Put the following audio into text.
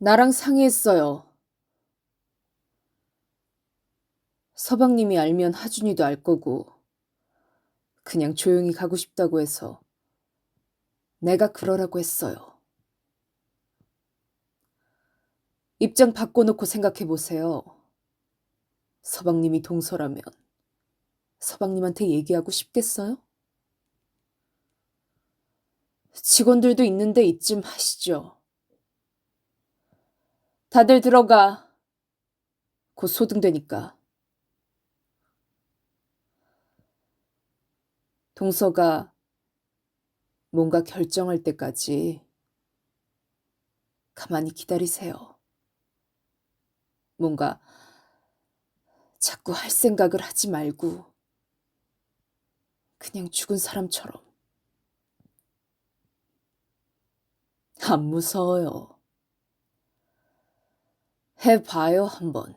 나랑 상의했어요. 서방님이 알면 하준이도 알 거고, 그냥 조용히 가고 싶다고 해서 내가 그러라고 했어요. 입장 바꿔놓고 생각해 보세요. 서방님이 동서라면 서방님한테 얘기하고 싶겠어요? 직원들도 있는데 이쯤 하시죠. 다들 들어가. 곧 소등되니까. 동서가 뭔가 결정할 때까지 가만히 기다리세요. 뭔가 자꾸 할 생각을 하지 말고 그냥 죽은 사람처럼. 안 무서워요. 해봐요, 한번.